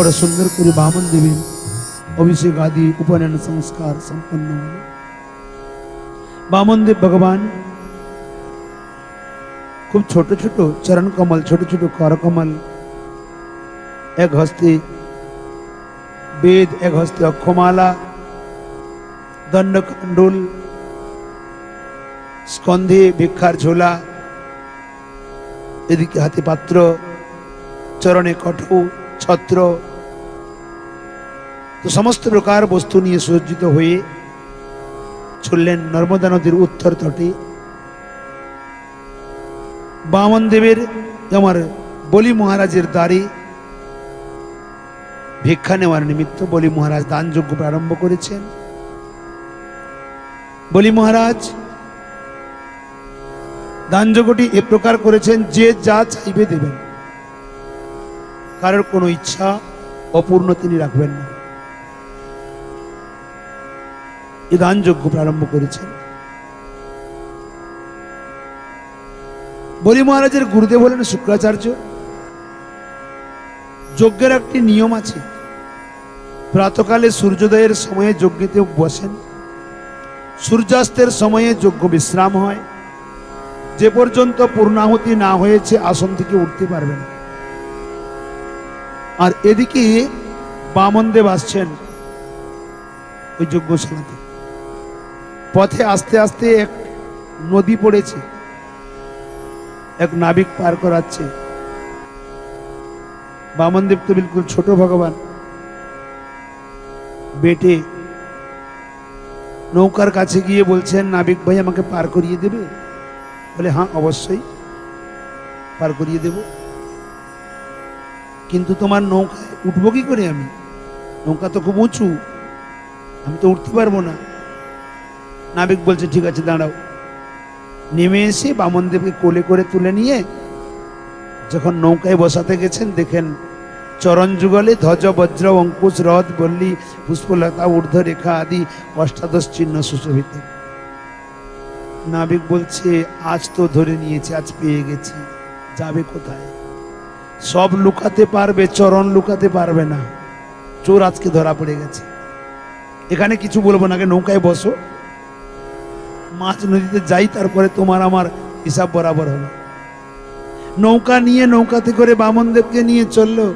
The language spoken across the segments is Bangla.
বড় সুন্দর করে বামন দেবীর অভিষেক আদি উপনয়ন সংস্কার সম্পন্ন হল। বামনদেব ভগবান, খুব ছোট ছোট চরণ কমল, ছোট ছোট কর কমল, এক হস্তে বেদ, এক হস্তে অক্ষমালা দণ্ডকণ্ডুল স্কন্ধে ভিক্ষার ঝোলা, এদিকে হাতে পাত্র চরণে কঠু, ছত্র তো সমস্ত প্রকার বস্তু নিয়ে সজ্জিত হয়ে চললেন নর্মদা নদীর উত্তর তটে। বামন দেবের আমার বলি মহারাজের দ্বারে ভিক্ষা নেওয়ার নিমিত্ত বলি মহারাজ দানযজ্ঞ প্রারম্ভ করেছেন। বলি মহারাজ, দানযজ্ঞটি এ প্রকার করেছেন, যে যা চাইবে দেবেন। কারোর কোনো ইচ্ছা অপূর্ণ তিনি রাখবেন না। এ দানযজ্ঞ প্রারম্ভ করেছেন। বলি মহারাজের গুরুদেব হলেন শুক্রাচার্য। যজ্ঞের একটি নিয়ম আছে। প্রাতকালে সূর্যোদয়ের সময়ে যজ্ঞেতে বসেন। সূর্যাস্তের সময়ে যজ্ঞ বিশ্রাম হয়। যে পর্যন্ত পূর্ণাহুতি না হয়েছে আসন থেকে উঠতে পারবে না আর এদিকে বামনদেব আসছেন ওই যজ্ঞশালাতে। পথে আস্তে আস্তে এক নদী পড়েছে। এক নাবিক পার করাচ্ছে। বামনদেব তো বিলকুল ছোট ভগবান। বেটে নৌকার কাছে গিয়ে বলছেন, নাবিক ভাই, আমাকে পার করিয়ে দেবে? বলে হ্যাঁ অবশ্যই পার করিয়ে দেব। কিন্তু তোমার নৌকায় উঠবো কি করে আমি? নৌকা তো খুব উঁচু, আমি তো উঠতে পারব না। নাবিক বলছে, ঠিক আছে, দাঁড়াও। নেমে এসে বামনদেবকে কোলে করে তুলে নিয়ে যখন নৌকায় বসাতে গেছেন, দেখেন চরণ যুগলে ধ্বজ, বজ্র, অঙ্কুশ, রথ, বল্লী, পুষ্পলতা ঊর্ধ্ব রেখা আদি অষ্টাদশ চিহ্ন সুশোভিত। নাবিক বলছে, আজ তো ধরে নিয়েছে, আজ পেয়ে গেছি, যাবে কোথায়? সব লুকাতে পারবে, চরণ লুকাতে পারবে না। চোর আজকে ধরা পড়ে গেছে। এখানে কিছু বলব না, আগে নৌকায় বসো। মাছ নদীতে যাই, তারপরে তোমার আমার হিসাব বরাবর হলো। নৌকা নিয়ে নৌকাতে করে বামনদেবকে নিয়ে চলল।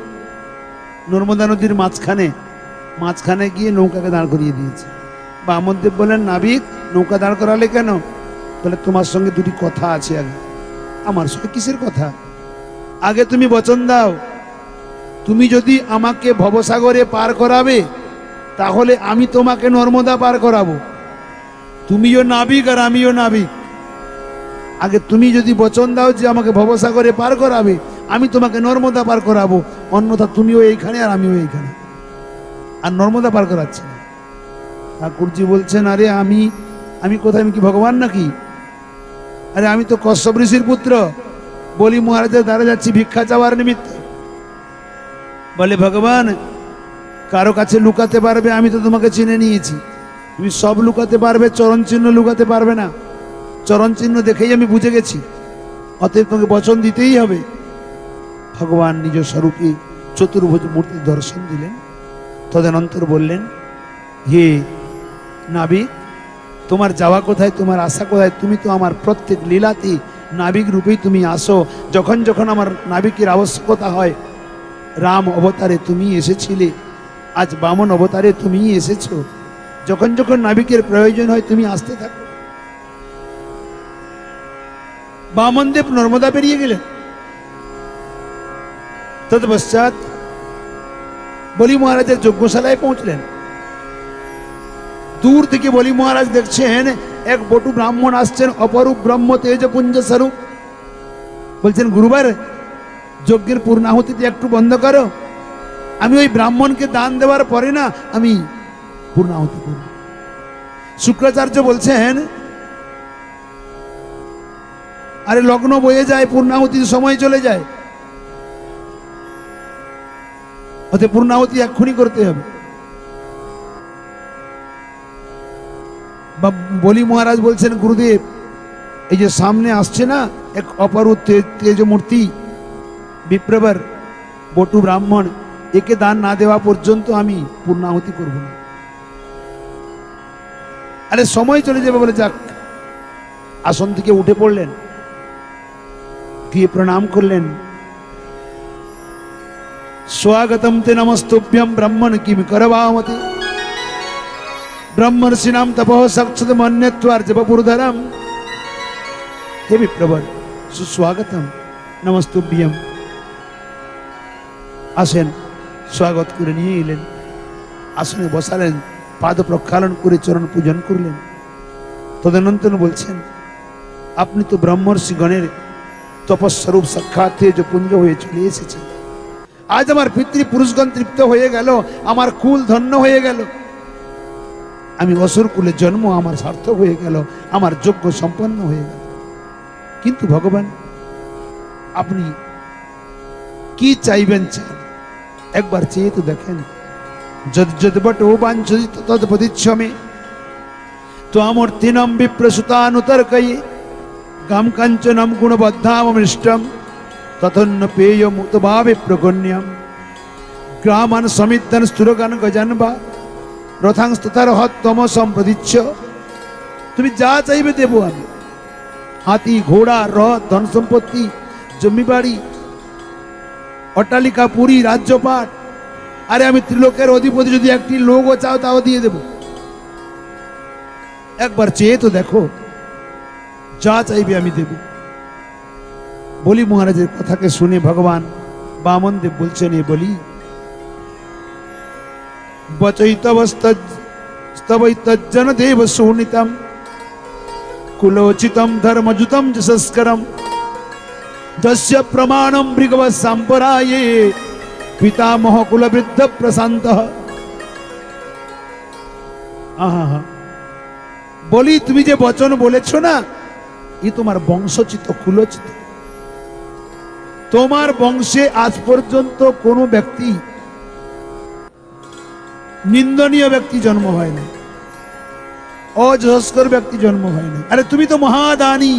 নর্মদা নদীর মাঝখানে মাঝখানে গিয়ে নৌকাকে দাঁড় করিয়ে দিয়েছে। বামনদেব বলেন নাবিক, নৌকা দাঁড় করালে কেন? বলে, তোমার সঙ্গে দুটি কথা আছে আগে। আমার সঙ্গে কিসের কথা? আগে তুমি বচন দাও। তুমি যদি আমাকে ভবসাগরে পার করাবে, তাহলে আমি তোমাকে নর্মদা পার করাবো। তুমিও নাবিক আর আমিও নাবিক। আগে তুমি যদি বচন দাও যে আমাকে ভবসাগরে পার করাবে, আমি তোমাকে নর্মদা পার করাবো। অন্যথা তুমিও এইখানে আর আমিও এইখানে। আর নর্মদা পার করাচ্ছি না। ঠাকুরজি বলছেন, আরে আমি আমি কোথায়? আমি কি ভগবান নাকি? আরে আমি তো কশ্যপ ঋষির পুত্র। বলি, মহারাজের দ্বারা যাচ্ছি ভিক্ষা চাওয়ার নিমিত্ত। বলে, ভগবান, কারও কাছে লুকাতে পারবে, আমি তো তোমাকে চিনে নিয়েছি। তুমি সব লুকাতে পারবে, চরণ চিহ্ন লুকাতে পারবে না। চরণ চিহ্ন দেখেই আমি বুঝে গেছি। অতএব তোমাকে বচন দিতেই হবে। ভগবান নিজ স্বরূপে চতুর্ভুজ মূর্তির দর্শন দিলেন। তদনন্তর বললেন, হে নাবিক, তোমার যাওয়া কোথায়, তোমার আশা কোথায়? তুমি তো আমার প্রত্যেক লীলাতে নাবিক রূপেই তুমি আসো। যখন যখন আমার নাবিকের আবশ্যকতা হয়, রাম অবতারে তুমি এসেছিলে। আজ বামন অবতারে তুমি এসেছ। যখন যখন নাবিকের প্রয়োজন হয় তুমি আসতে থাকো। বামনদেব নর্মদা পেরিয়ে গেলেন। তৎপশ্চাৎ বলি মহারাজের যজ্ঞশালায় পৌঁছলেন। দূর থেকে বলি মহারাজ দেখছেন, এক বটু ব্রাহ্মণ আসছেন, অপরূপ ব্রহ্ম তেজপুঞ্জ স্বরূপ। বলছেন, গুরুবার, যজ্ঞের পূর্ণাহুতিটি একটু বন্ধ করো। আমি ওই ব্রাহ্মণকে দান দেওয়ার পরে না, আমি পূর্ণাহুতি করব শুক্রাচার্য বলছেন, আরে লগ্ন বয়ে যায়, পূর্ণাহুতির সময় চলে যায়। অতএব পূর্ণাহুতি এক্ষুনি করতে হবে। বা বলি মহারাজ বলছেন, গুরুদেব, এই যে সামনে আসছে না এক অপরূপ তেজমূর্তি বিপ্রবর বটু ব্রাহ্মণ, একে দান না দেওয়া পর্যন্ত আমি পূর্ণাহুতি করব না। আরে সময় চলে যাবে বলে যাক। আসন থেকে উঠে পড়লেন, গিয়ে প্রণাম করলেন। স্বাগতম তে নমস্তুভ্যম ব্রহ্মণ কিম করবামতে। ব্রহ্মর্ষি নাম তপঃ সক্ষত মন্যত্বার জপপুরধরম হে বিপ্রবর, সুস্বাগতম, নমস্তুভ্যম। আসেন, স্বাগত করে নিয়ে এলেন। আসনে বসালেন। পাদ প্রক্ষালন করে চরণ পূজন করলেন। তদনন্তর বলছেন, আপনি তো ব্রহ্মর্ষি গণের তপস্বরূপ সাক্ষাৎ পুঞ্জ হয়ে চলে এসেছেন। আজ আমার পিতৃপুরুষগণ তৃপ্ত হয়ে গেল, আমার কুল ধন্য হয়ে গেল। আমি অসুর কুলে জন্ম, আমার সার্থক হয়ে গেল, আমার যোগ্য সম্পন্ন হয়ে গেল। কিন্তু ভগবান, আপনি কি চাইবেন চান? একবার চেয়ে তো দেখেন যদ যদ বট ও বাঞ্ছিত তদ প্রতিচ্ছমে তো আমার তিনম বিপ্রসুতানুতর কই গাম কাঞ্চনম গুণবদ্ধামৃষ্টম তথন্য পেয় মুক্তভাবে প্রগণ্যম গ্রামান সমিতন স্থুরগান গজান বা রথাংস্ততার হতম সম্প্রদিচ্ছ তুমি যা চাইবে দেব আমি। হাতি, ঘোড়া রথ ধন সম্পত্তি জমি বাড়ি অট্টালিকা, পুরী, রাজ্যপাট আরে আমি ত্রিলোকের অধিপতি, যদি একটি লোকও চাও তাও দিয়ে দেব। একবার চেয়ে তো দেখো, যা চাইবে আমি দেব। বলি মহারাজের কথাকে শুনে ভগবান বামন দেব বলছেন, এ বলি বচৈতবস্তবৈতজ্জন দেব সুনিতম, কুলোচিতম ধর্মযুতম যশস্করম, যস্য প্রমাণম মৃগব সাম্পরায়ে পিতামহ কুলবৃদ্ধ প্রশান্ত বলি তুমি যে বচন বলেছ না ই তোমার বংশচিত কুলচিত তোমার বংশে আজ পর্যন্ত কোনো ব্যক্তি নিন্দনীয় ব্যক্তি জন্ম হয় না ব্যক্তি জন্ম হয় না আরে তুমি তো মহাদানী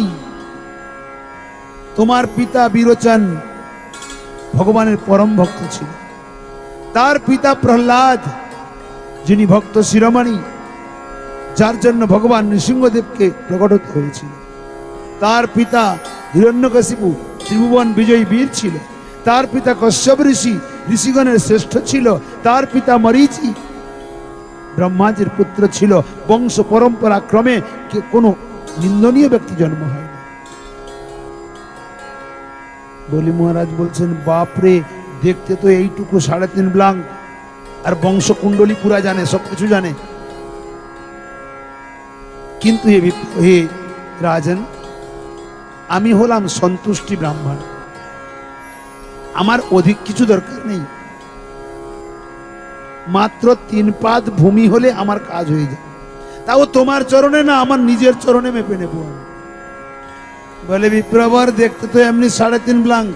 তোমার পিতা বিরোচন ভগবানের পরম ভক্ত ছিল। তার পিতা প্রহ্লাদ, যিনি ভক্ত শিরোমণি, যার জন্য ভগবান নৃসিংহদেবকে প্রকট হয়েছিল তার পিতা হিরণ্যকশিপু, ত্রিভুবন বিজয়ী বীর ছিল। তার পিতা কশ্যপ ঋষি, ঋষিগণের শ্রেষ্ঠ ছিল। তার পিতা মরিচি, ব্রহ্মাজির পুত্র ছিল। বংশ পরম্পরা ক্রমে কোনো নিন্দনীয় ব্যক্তি জন্ম হয় বলি মহারাজ বলছেন, বাপরে, দেখতে তো এইটুকু সাড়ে তিন ব্লাঙ্ক। আর বংশ কুণ্ডলী পুরা জানে সবকিছু জানে। কিন্তু হে হে রাজন, আমি হলাম সন্তুষ্টি ব্রাহ্মণ। আমার অধিক কিছু দরকার নেই। মাত্র তিন পাদ ভূমি হলে আমার কাজ হয়ে যায়। তাও তোমার চরণে না, আমার নিজের চরণে মেপে নেব আমি। বলে, বিপ্রবর, দেখতে তো এমনি সাড়ে তিন ব্লাঙ্ক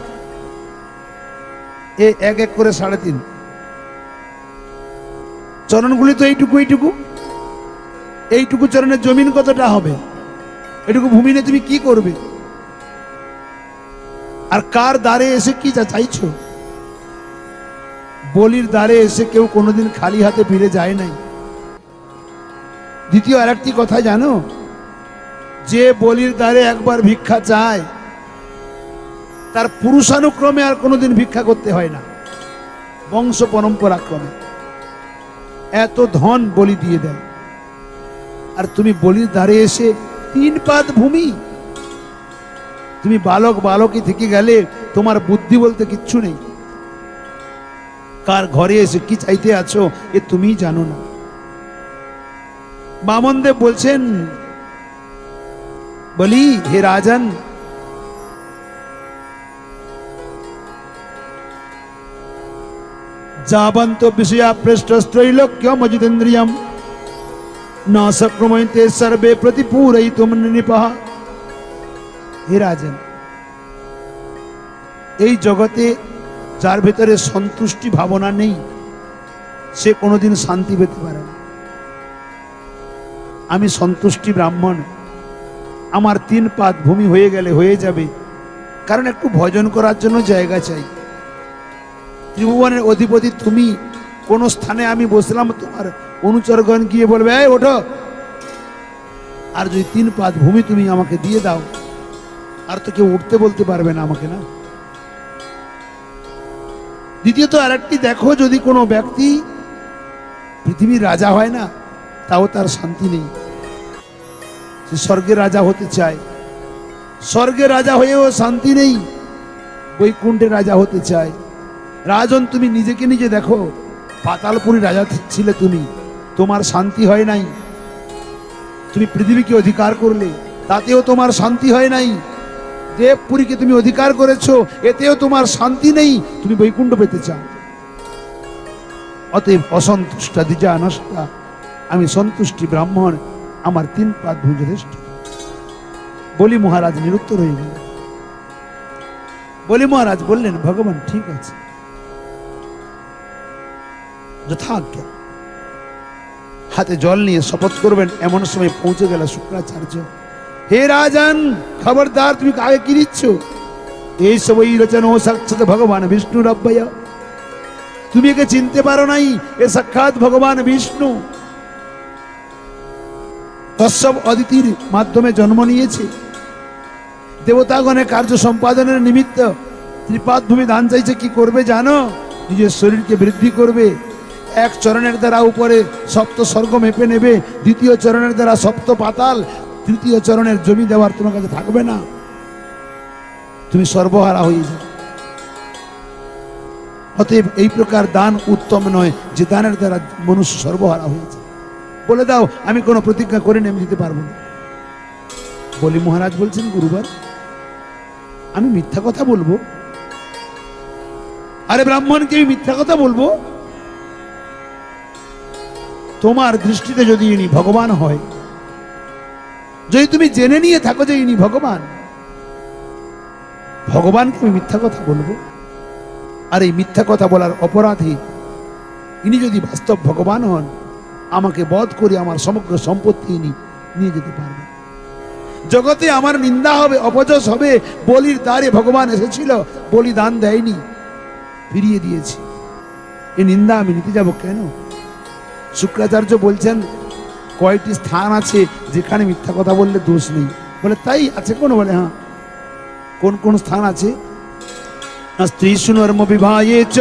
এ এক এক করে সাড়ে তিন। চরণগুলি তো এইটুকু এইটুকু। এইটুকু চরণের জমিন কতটা হবে? এটুকু ভূমি নিয়ে তুমি কি করবে? আর কার দ্বারে এসে কি চা, চাইছো? বলির দ্বারে এসে কেউ কোনোদিন খালি হাতে ফিরে যায় নাই। দ্বিতীয় আরেকটি কথা জানো? যে বলির দ্বারে একবার ভিক্ষা চায়, তার পুরুষানুক্রমে আর কোনোদিন ভিক্ষা করতে হয় না। বংশ পরম্পরা ক্রমে এত ধন বলি দিয়ে দেয়। আর তুমি বলির দ্বারে এসে তিন পাদ ভূমি। তুমি বালক বালকই থেকে গেলে তোমার বুদ্ধি বলতে কিচ্ছু নেই। কার ঘরে এসে কি চাইতে আছো এ তুমিই জানো না। বামনদেব বলছেন বলি, হে রাজন। যাবন্ত বিষয়া পৃষ্ঠস্ত্রৈলোক্য মজিতেন্দ্রিয়ম। না সক্রময়তে সর্বে প্রতিপূরয়িতুম নৃপহ হে রাজন, এই জগতে যার ভেতরে সন্তুষ্টি ভাবনা নেই, সে কোনোদিন শান্তি পেতে পারে না। আমি সন্তুষ্টি ব্রাহ্মণ। আমার তিন পাত ভূমি হয়ে গেলে হয়ে যাবে। কারণ একটু ভজন করার জন্য জায়গা চাই। ত্রিভুবনের অধিপতি তুমি, কোন স্থানে আমি বসলাম, তোমার অনুচরগণ গিয়ে বলবে, এই, ওঠো। আর যদি তিন পাত ভূমি তুমি আমাকে দিয়ে দাও, আর তো কেউ উঠতে বলতে পারবে না আমাকে, না? দ্বিতীয়ত, আরেকটি দেখো, যদি কোনো ব্যক্তি পৃথিবীর রাজা হয় না, তাও তার শান্তি নেই। সে স্বর্গের রাজা হতে চায়। স্বর্গের রাজা হয়েও শান্তি নেই। বৈকুণ্ঠের রাজা হতে চায়। রাজন, তুমি নিজেকে নিজে দেখো। পাতালপুরী রাজা ছিলে তুমি। তোমার শান্তি হয় নাই। তুমি পৃথিবীকে অধিকার করলে, তাতেও তোমার শান্তি হয় নাই। দেবপুরীকে তুমি অধিকার করেছ, এতেও তোমার শান্তি নেই। তুমি বৈকুণ্ঠ পেতে চাও। অতএব অসন্তুষ্টা দ্বিজা নষ্টা আমি সন্তুষ্টি ব্রাহ্মণ। আমার তিন পাদ ভুজ বলি মহারাজ, নিরুত্তর হয়ে গেল। বলি মহারাজ, বললেন, ভগবান, ঠিক আছে। যথাজ্ঞা। হাতে জল নিয়ে শপথ করবেন, এমন সময় পৌঁছে গেল শুক্রাচার্য। হে রাজন, খবরদার, তুমি কাকে কি দিচ্ছ? এই সবই রচন ও সাক্ষাৎ ভগবান বিষ্ণুর অব্যয়। তুমি একে চিনতে পারো নাই, এ সাক্ষাৎ ভগবান বিষ্ণু। কশ্যপ অদিতির মাধ্যমে জন্ম নিয়েছে। দেবতাগণের কার্য সম্পাদনের নিমিত্ত ত্রিপাদ ভূমি দান চাইছে, কি করবে জানো? নিজের শরীরকে বৃদ্ধি করবে। এক চরণের দ্বারা উপরে সপ্ত স্বর্গ মেপে নেবে, দ্বিতীয় চরণের দ্বারা সপ্ত পাতাল, তৃতীয় চরণের জমি দেওয়ার তোমার কাছে থাকবে না। তুমি সর্বহারা হয়ে যাবে অতএব এই প্রকার দান উত্তম নয়, যে দানের দ্বারা মনুষ্য সর্বহারা হয়েছে বলে দাও, আমি কোনো প্রতিজ্ঞা করে নেমে দিতে পারব না। বলি, মহারাজ বলছেন, গুরুবার, আমি মিথ্যা কথা বলব? আরে ব্রাহ্মণকে আমি মিথ্যা কথা বলব? তোমার দৃষ্টিতে যদি ইনি ভগবান হয়, যদি তুমি জেনে নিয়ে থাকো যে ইনি ভগবান, ভগবানকে আমি মিথ্যা কথা বলব? আর এই মিথ্যা কথা বলার অপরাধী ইনি যদি বাস্তব ভগবান হন আমাকে বধ করে আমার সমগ্র সম্পত্তি নিয়ে যেতে পারবে। জগতে আমার নিন্দা হবে, অপযশ হবে, বলির দ্বারে ভগবান এসেছিল বলি দান দেয়নি, ফিরিয়ে দিয়েছি। এই নিন্দা আমি নিতে যাব কেন? শুক্রাচার্য বলছেন, কয়টি স্থান আছে যেখানে মিথ্যা কথা বললে দোষ নেই? বলে, তাই আছে কোন? বলে হ্যাঁ। কোন কোন স্থান আছে? স্ত্রী সুনর্ম বিবাহে চ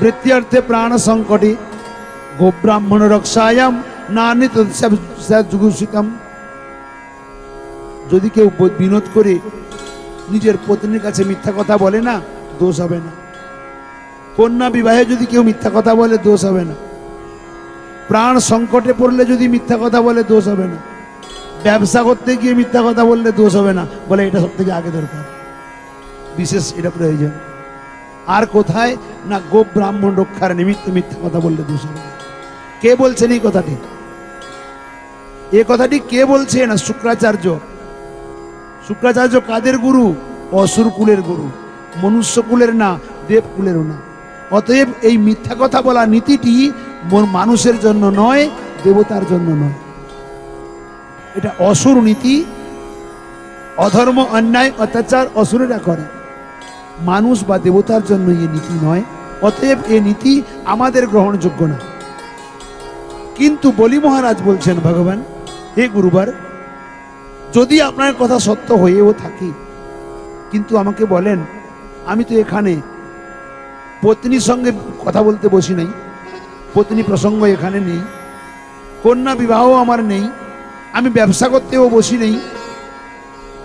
বৃত্ত্যর্থে প্রাণ সংকটে। গোব্রাহ্মণ রক্ষায়াম না নিত যুগুষিতম যদি কেউ বিনোদ করে, নিজের পত্নীর কাছে মিথ্যা কথা বলে না, দোষ হবে না। কন্যা বিবাহে যদি কেউ মিথ্যা কথা বলে, দোষ হবে না। প্রাণ সংকটে পড়লে যদি মিথ্যা কথা বলে, দোষ হবে না। ব্যবসা করতে গিয়ে মিথ্যা কথা বললে, দোষ হবে না। বলে এটা সব থেকে আগে দরকার। বিশেষ এটা প্রয়োজন। আর কোথায়? না গোপ ব্রাহ্মণ রক্ষার নিমিত্তে মিথ্যা কথা বললে দোষ হবে না। কে বলছেন এই কথাটি? এ কথাটি কে বলছে না শুক্রাচার্য। শুক্রাচার্য কাদের গুরু? অসুর কুলের গুরু। মনুষ্য কুলের না, দেব কুলেরও না। অতএব এই মিথ্যা কথা বলা নীতিটি মানুষের জন্য নয়, দেবতার জন্য নয়। এটা অসুর নীতি। অধর্ম, অন্যায়, অত্যাচার অসুরেরা করে। মানুষ বা দেবতার জন্য এই নীতি নয়। অতএব এ নীতি আমাদের গ্রহণযোগ্য না। কিন্তু বলি মহারাজ বলছেন, ভগবান, হে গুরুবার, যদি আপনার কথা সত্য হয়েও থাকে, কিন্তু আমাকে বলেন, আমি তো এখানে পত্নীর সঙ্গে কথা বলতে বসি নাই, পত্নী প্রসঙ্গ এখানে নেই, কন্যা বিবাহ আমার নেই, আমি ব্যবসা করতেও বসি নেই,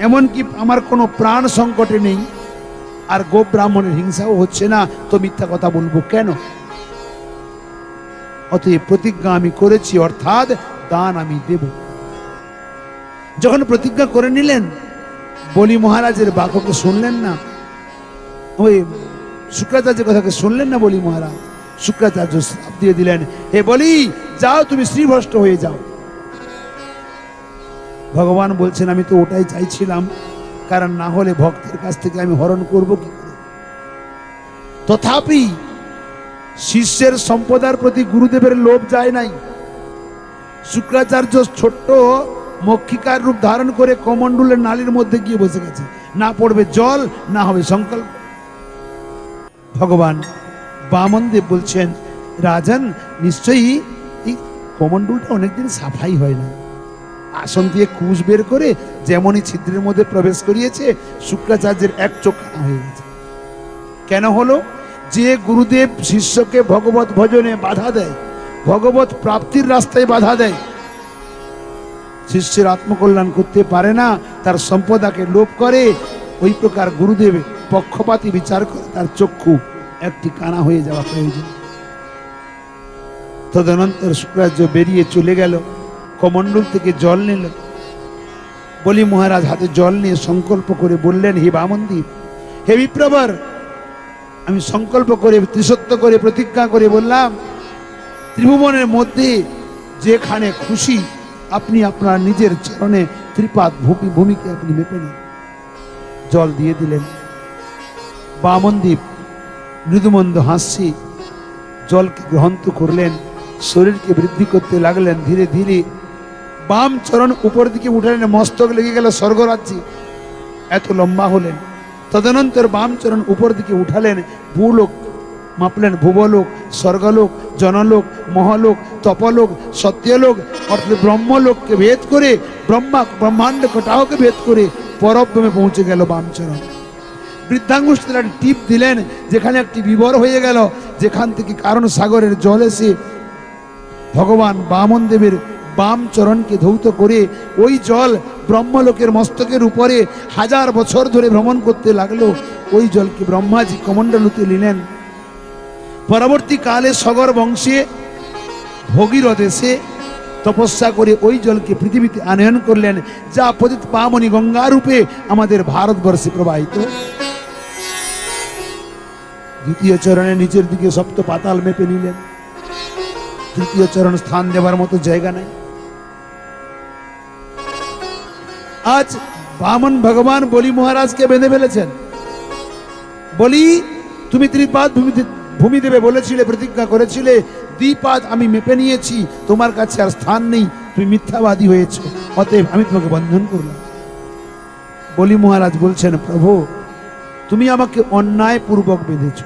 এমনকি আমার কোনো প্রাণ সংকটে নেই, আর গোপ ব্রাহ্মণের হিংসাও হচ্ছে না, তো মিথ্যা কথা বলব কেন? অতএব প্রতিজ্ঞা আমি করেছি, অর্থাৎ দান আমি দেব। যখন প্রতিজ্ঞা করে নিলেন, বলি মহারাজের বাক্যকে শুনলেন না? ওই শুক্রাচার্যের কথাকে শুনলেন না বলি মহারাজ? শুক্রাচার্য শ্রাপ দিয়ে দিলেন, হে বলি, যাও তুমি শ্রীভ্রষ্ট হয়ে যাও। ভগবান বলছেন, আমি তো ওটাই চাইছিলাম, কারণ না হলে ভক্তের কাছ থেকে আমি হরণ করব কি করে? তথাপি শিষ্যের সম্পদার প্রতি গুরুদেবের লোভ যায় নাই। শুক্রাচার্য ছোট্ট মক্ষিকার রূপ ধারণ করে কমণ্ডলের নালীর মধ্যে গিয়ে বসে গেছে। না পড়বে জল, না হবে সংকল্প। ভগবান বামন দেব বলছেন, রাজান, নিশ্চয়ই এই কমণ্ডলটা অনেকদিন সাফাই হয় না। আসন দিয়ে কুশ বের করে যেমনই ছিদ্রের মধ্যে প্রবেশ করিয়েছে, শুক্রাচার্যের এক চোখ হয়ে গেছে। কেন হলো? যে গুরুদেব শিষ্যকে ভগবত ভজনে বাধা দেয়, ভগবত প্রাপ্তির রাস্তায় বাধা দেয়, শিষ্যের আত্মকল্যাণ করতে পারে না, তার সম্পদাকে লোভ করে, ওই প্রকার গুরুদেব পক্ষপাতী বিচার করে, তার চক্ষু একটি কানা হয়ে যাওয়া প্রয়োজন। তদনন্তর শুক্রাচার্য বেরিয়ে চলে গেল, কমণ্ডল থেকে জল নিল। বলি মহারাজ হাতে জল নিয়ে সংকল্প করে বললেন, হে বামনদীপ, হে বিপ্রবর আমি সংকল্প করে ত্রিসত্য করে, প্রতিজ্ঞা করে বললাম, ত্রিভুবনের মধ্যে যেখানে খুশি আপনি আপনার নিজের চরণে ত্রিপাদ ভূমি, ভূমিকে আপনি মেপে নিন। জল দিয়ে দিলেন। বামনদীপ মৃদুমন্দ হাসছি জলকে গ্রহণ তো করলেন, শরীরকে বৃদ্ধি করতে লাগলেন, ধীরে ধীরে বাম চরণ উপর দিকে উঠালেন, মস্তক লেগে গেল স্বর্গরাজ্যে। এত লম্বা হলেন। তদনন্তর বামচরণ উপর দিকে উঠালেন ভূলোক, মাপলেন ভুবলোক, স্বর্গলোক, জনলোক, মহালোক, তপলোক, সত্যলোক, অর্থাৎ ব্রহ্মলোককে ভেদ করে, ব্রহ্মা, ব্রহ্মাণ্ড কটাহকে ভেদ করে পরব্রমে পৌঁছে গেল বামচরণ। বৃদ্ধাঙ্গুষ তারা টিপ দিলেন, যেখানে একটি বিবর হয়ে গেল, যেখান থেকে কারণ সাগরের জল এসে ভগবান বামন দেবের বাম চরণকে ধৌত করে ওই জল ব্রহ্মলোকের মস্তকের উপরে হাজার বছর ধরে ভ্রমণ করতে লাগল। ওই জলকে ব্রহ্মাজি কমণ্ডলতে নিলেন। পরবর্তীকালে সগর বংশে, ভগীরথ এসে তপস্যা করে ওই জলকে পৃথিবীতে আনয়ন করলেন, যা পতিত পামনি গঙ্গা রূপে আমাদের ভারতবর্ষে প্রবাহিত। দ্বিতীয় চরণে নিচের দিকে সপ্ত পাতাল মেপে নিলেন। তৃতীয় চরণ স্থান দেবার মতো জায়গা নেই। আজ বামন ভগবান বলি মহারাজকে বেঁধে ফেলেছেন। বলি, তুমি ত্রিপাদ ভূমিতে ভূমি দেবে বলেছিলে, প্রতিজ্ঞা করেছিলে, দ্বিপাদ আমি মেপে নিয়েছি, তোমার কাছে আর স্থান নেই, তুমি মিথ্যাবাদী হয়েছো, অতএব আমি তোমাকে বন্ধন করলাম। বলি মহারাজ বলছেন, প্রভু, তুমি আমাকে অন্যায় পূর্বক বেঁধেছ,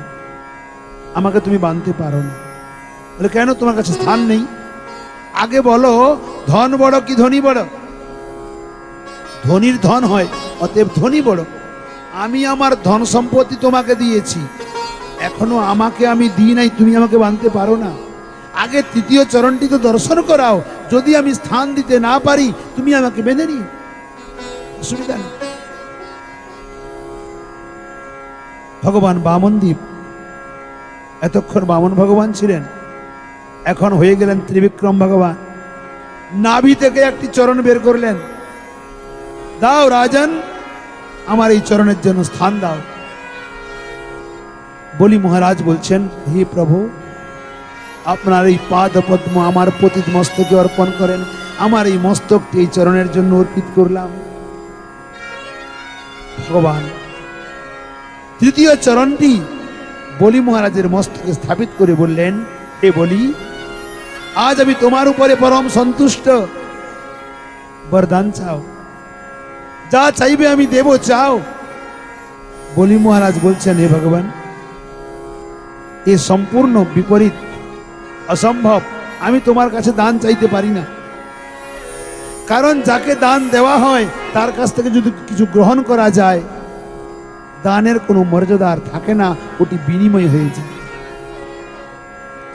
আমাকে তুমি বাঁধতে পারো না। বলে, কেন তোমার কাছে স্থান নেই? আগে বলো, ধন বড় কি ধনী বড়? ধনির ধন হয়, অতএব ধনী বড়। আমি আমার ধন সম্পত্তি তোমাকে দিয়েছি। এখনও আমাকে আমি দিই নাই, তুমি আমাকে বাঁধতে পারো না। আগে তৃতীয় চরণটি তো দর্শন করাও। যদি আমি স্থান দিতে না পারি, তুমি আমাকে বেঁধে নি অসুবিধা নেই। ভগবান বামনদ্বীপ এতক্ষণ বামন ভগবান ছিলেন। এখন হয়ে গেলেন ত্রিবিক্রম ভগবান। নাভি থেকে একটি চরণ বের করলেন। দাও রাজন, আমার এই চরণের জন্য স্থান দাও। বলি মহারাজ বলছেন, হে প্রভু, আপনার এই পাদ পদ্ম আমার পতিত মস্তকে অর্পণ করেন। আমার এই মস্তকটি এই চরণের জন্য অর্পিত করলাম। ভগবান, তৃতীয় চরণটি বলি মহারাজের মস্তকে স্থাপিত করে বললেন, হে বলি, আজ আমি তোমার উপরে পরম সন্তুষ্ট। বরদান চাও। যা চাইবে আমি দেব, চাও। বলি মহারাজ বলছেন, হে ভগবান, এ সম্পূর্ণ বিপরীত, অসম্ভব। আমি তোমার কাছে দান চাইতে পারি না। কারণ যাকে দান দেওয়া হয়, তার কাছ থেকে যদি কিছু গ্রহণ করা যায়, দানের কোনো মর্যাদা আর থাকে না, ওটি বিনিময় হয়ে যায়।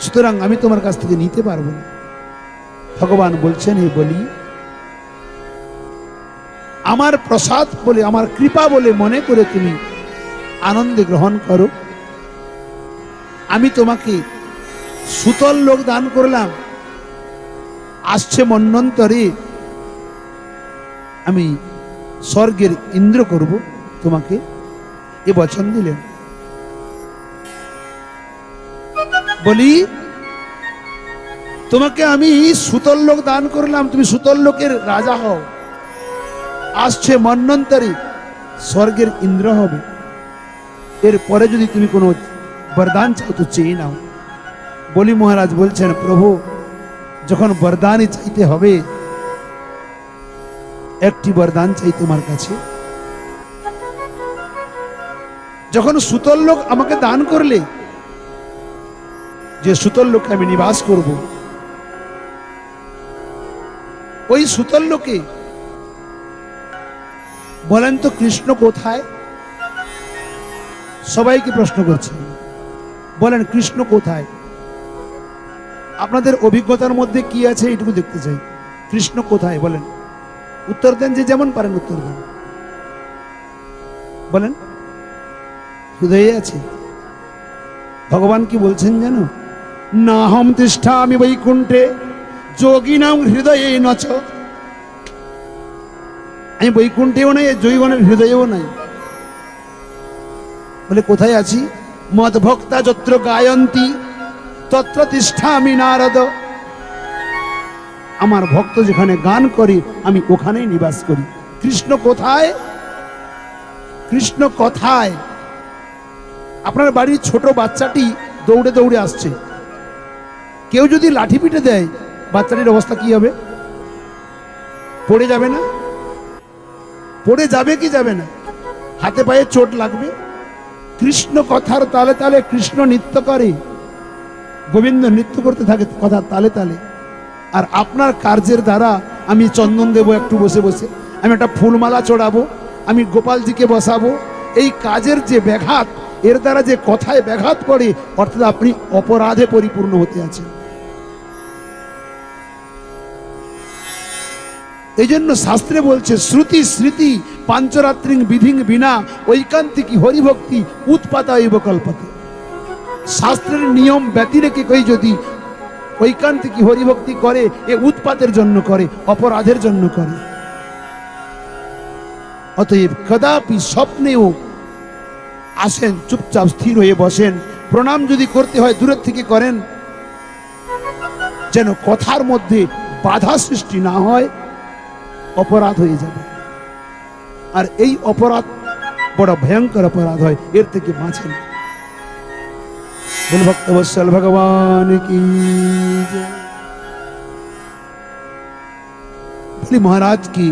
সুতরাং আমি তোমার কাছ থেকে নিতে পারব না। ভগবান বলছেন, হে বলি আমার প্রসাদ বলে, আমার কৃপা বলে মনে করে তুমি আনন্দে গ্রহণ করো। আমি তোমাকে সুতল লোক দান করলাম। আসছে মন্বন্তরে। আমি স্বর্গের ইন্দ্র করব তোমাকে। এ বচন দিলেন। বলি, তোমাকে আমি সুতল লোক দান করলাম। তুমি সুতল লোকের রাজা হও। আসছে মন্বন্তরে স্বর্গের ইন্দ্র হবে। এরপরে যদি তুমি কোনো বরদান চাও তো চেয়ে নাও। বলি মহারাজ বলছেন, প্রভু, যখন বরদানই চাইতে হবে, একটি বরদান চাই তোমার কাছে। যখন সুতল লোক আমাকে দান করলে, যে সুতল লোকে আমি নিবাস করব, ওই সুতল লোকে বলেন তো কৃষ্ণ কোথায়? সবাইকে প্রশ্ন করছে। বলেন, কৃষ্ণ কোথায়? আপনাদের অভিজ্ঞতার মধ্যে কি আছে এটুকু দেখতে চাই। কৃষ্ণ কোথায়? বলেন। উত্তর দেন যে যেমন পারেন উত্তর দেন। বলেন। হৃদয়ে আছে। ভগবান কি বলছেন জানো? না হম তিষ্ঠা আমি বৈকুণ্ঠে যোগী নাম হৃদয়ে নচ। আমি বৈকুণ্ঠেও নাই, জৈবনের হৃদয়েও নাই। বলে, কোথায় আছি? মদ ভক্তা যত্র গায়ন্তী, তত্র তিষ্ঠা আমি নারদ। আমার ভক্ত যেখানে গান করে, আমি ওখানেই নিবাস করি। কৃষ্ণ কোথায়? কৃষ্ণ কথায়। আপনার বাড়ির ছোট বাচ্চাটি দৌড়ে দৌড়ে আসছে। কেউ যদি লাঠি পিটে দেয়, বাচ্চাটির অবস্থা কি হবে? পড়ে যাবে না। পড়ে যাবে কি যাবে না? হাতে পায়ে চোট লাগবে? কৃষ্ণ কথার তালে তালে কৃষ্ণ নৃত্য করে। গোবিন্দ নৃত্য করতে থাকে কথার তালে তালে। আর আপনার কার্যের দ্বারা আমি চন্দন দেব একটু বসে বসে। আমি একটা ফুলমালা চড়াবো, আমি গোপালজিকে বসাবো। এই কাজের যে ব্যাঘাত, এর দ্বারা যে কথায় ব্যাঘাত পড়ে অর্থাৎ আপনি অপরাধে পরিপূর্ণ হতে আছেন। এই জন্য শাস্ত্রে বলছে, শ্রুতি স্মৃতি পাঞ্চরাত্রিং বিধিং বিনা, ঐকান্তিকি হরিভক্তি উৎপাতা এই কল্পতে। শাস্ত্রের নিয়ম ব্যতি রেখে কই যদি ঐকান্তিকি হরিভক্তি করে, এ উৎপাতের জন্য করে, অপরাধের জন্য করে। অতএব কদাপি স্বপ্নেও আসেন, চুপচাপ স্থির হয়ে বসেন, প্রণাম যদি করতে হয়, দূরের থেকে করেন, যেন কথার মধ্যে বাধা সৃষ্টি না হয় অপরাধ হয়ে যাবে। আর এই অপরাধ বড় ভয়ঙ্কর অপরাধ হয়, এর থেকে বাঁচেন। বল ভক্ত বৎসল ভগবান কি মহারাজ কি,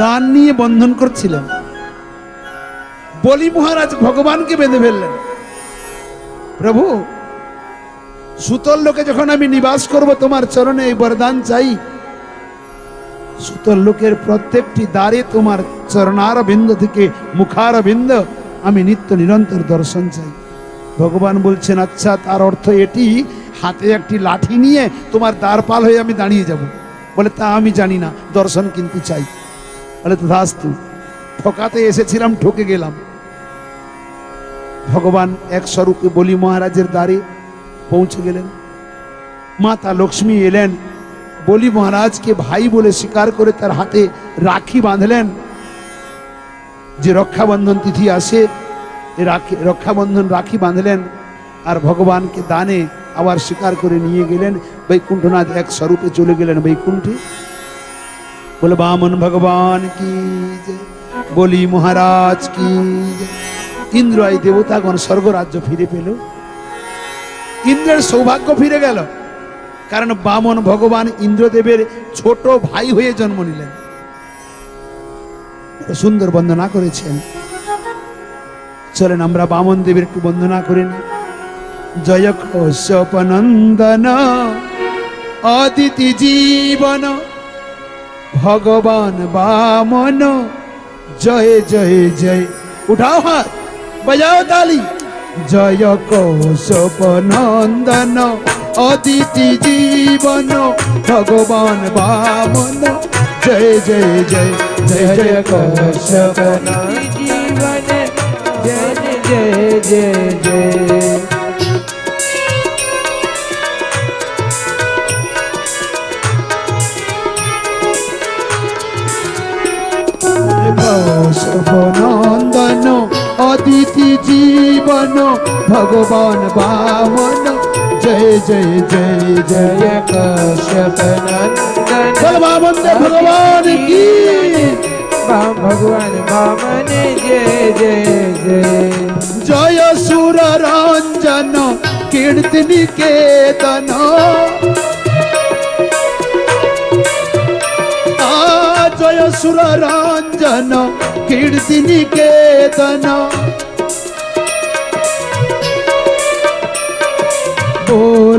দান নিয়ে বন্ধন করছিলেন? বলি মহারাজ ভগবানকে বেঁধে ফেললেন। প্রভু, সুতল লোকে যখন আমি নিবাস করব, তোমার চরণে এই বরদান চাই। সুতল লোকের প্রত্যেকটি দ্বারে তোমার চরণার বিন্দ থেকে মুখার বিন্দ আমি নিত্য নিরন্তর দর্শন চাই। ভগবান বলছেন আচ্ছা তার অর্থ এটি, হাতে একটি লাঠি নিয়ে তোমার দ্বারপাল হয়ে আমি দাঁড়িয়ে যাব। বলে, তা আমি জানি না, দর্শন কিন্তু চাই। বলে, তথাস্তু, ঠকাতে এসেছিলাম, ঠকে গেলাম। ভগবান এক স্বরূপে বলি মহারাজের দ্বারে পৌঁছে গেলেন। মাতা লক্ষ্মী এলেন বলি মহারাজকে ভাই বলে স্বীকার করে তার হাতে রাখি বাঁধলেন। যে রক্ষাবন্ধন তিথি আসে রাখি, রক্ষাবন্ধন রাখি বাঁধলেন আর ভগবানকে দানে আবার স্বীকার করে নিয়ে গেলেন। বৈকুণ্ঠনাথ এক স্বরূপে চলে গেলেন বৈকুণ্ঠে। বলে, বামন ভগবান কি বলি মহারাজ কি ইন্দ্র এই দেবতাগণ স্বর্গরাজ্য ফিরে পেল। ইন্দ্রের সৌভাগ্য ফিরে গেল। কারণ বামন ভগবান ইন্দ্রদেবের ছোট ভাই হয়ে জন্ম নিলেন। সুন্দর বন্দনা করেছেন। চলেন আমরা বামন দেবের একটু বন্দনা করে জয় কশ্যপ অদিতি জীবন ভগবান বামন, জয় জয় জয়। উঠাও হাত, বাজাও তালি। জয় কৌশপ নন্দন, অদিতি জীবন, ভগবান বামন। জয় জয় জয় জয় জয় কৌশপ জীবন জয় জয় জয় জয়। কৌশপ নন্দন অদিতি জীবন ভগবান বামন। জয় জয় জয় জয় কশ্যপ নন্দন। বামন ভগবান কি? বাম ভগবান বামন জয় জয় জয়। জয় সুর রঞ্জন কীর্তনি কেতন আ, জয় সুর রঞ্জন কীর্তনি কেতন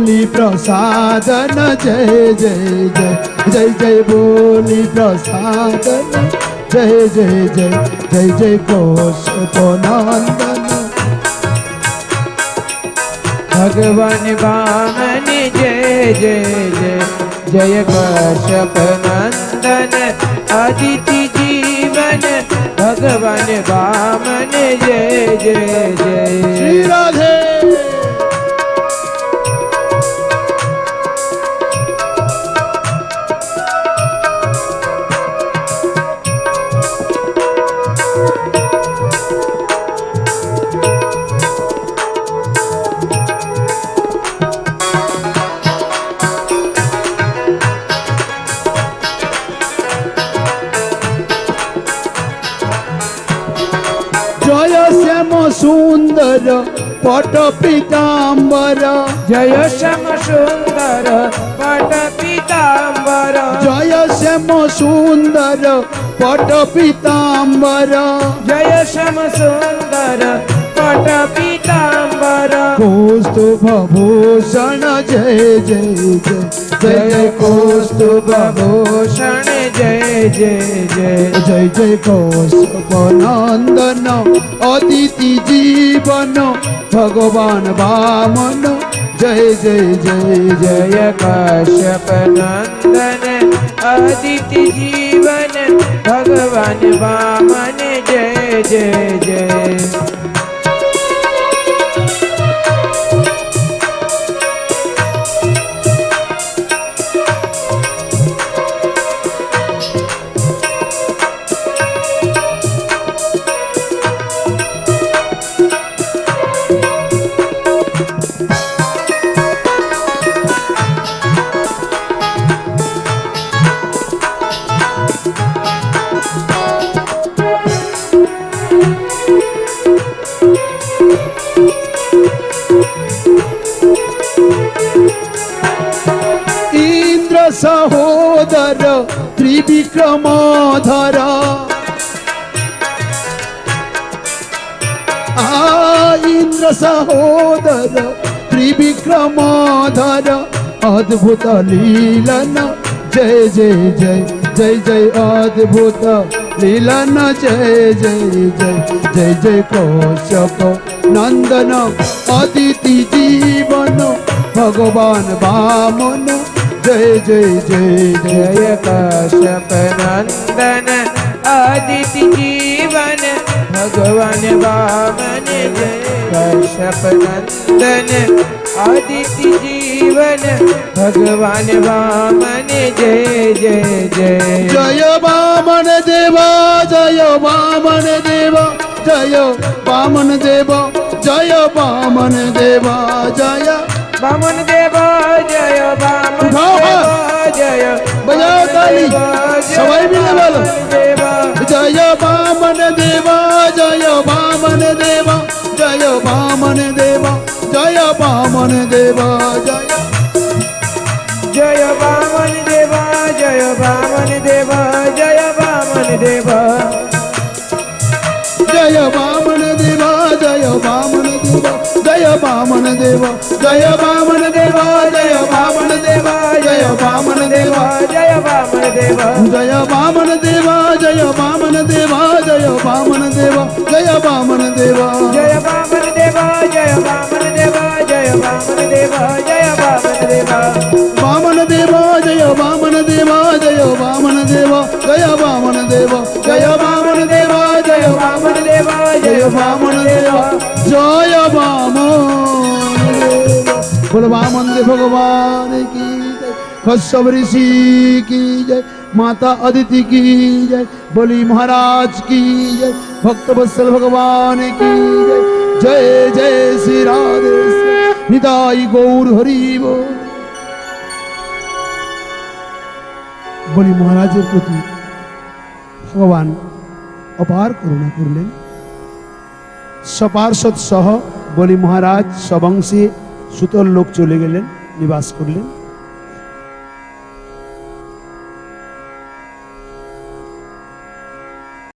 बोली प्रसादन, जय जय जय जय जय बोली प्रसादन, जय जय जय जय जय कौशिक नंदन भगवान वामन, जय जय जय जय कश्यप नंदन अदिति जीवन, भगवान वामन, जय जय जय। श्री राधे। पट पीताम्बर जय श्याम सुन्दर पट पीताम्बर जय श्याम सुन्दर पट पीताम्बर जय श्याम सुन्दर पट पीता कोस्तुभूषण जय जय जय जय कोस्तुभूषण जय जय जय जय जय कौस्तुभनन्दन अदिति जीवन भगवान् वामन जय जय जय जय काश्यपनन्दन अदिति जीवन भगवान् वामन जय जय जय আ ইন্দ্র সহোদর ত্রিবিক্রমধর অদ্ভুত লীলন, জয় জয় জয় জয় জয়, অদ্ভুত লীলন, জয় জয় জয় জয় জয়, কৌশক নন্দন, অদিতি জীবন, ভগবান বামন। जय जय जय जय काश्यप नंदन आदिति जीवन, भगवान वामन जय काश्यप नंदन आदिति जीवन, भगवान वामन जय जय जय। जय वामन देवा, जय वामन देवा, जय वामन देवा, जय वामन देवा, जय बामन देव जय बामन देव जय बजाओ ताली। सवाई भी ले। जय बामन देव जय बामन देव जय बामन देव जय बामन देव जय। जय बामन देव जय बामन देव जय बामन देव। জয় বামন দেব জয় বামন দেব জয় বামন দেব জয় বামন দেব জয় বামন দেব জয় বামন দেব জয় বামন দেব জয় বামন দেব জয় বামন দেব জয় বামন দেব জয় বামন দেব জয় বামন দেব জয় বামন দেব বামন দেব জয় বামন দেব জয় বামন দেব জয় বামন দেব জয় বামন দেব জয় বামন দেব জয় বামন দেব जय वाम मंदिर भगवान की कश्यप ऋषि की जय माता अदिति की जय बलि महाराज की जय भक्त बत्सल भगवान की जय जय जय श्री राधे गौर हरि बलि महाराज प्रति भगवान अपार करुणा करलें সপার্ষদ সহ বলি মহারাজ সবংশী সুতর লোক চলে গেলেন নিবাস করলেন।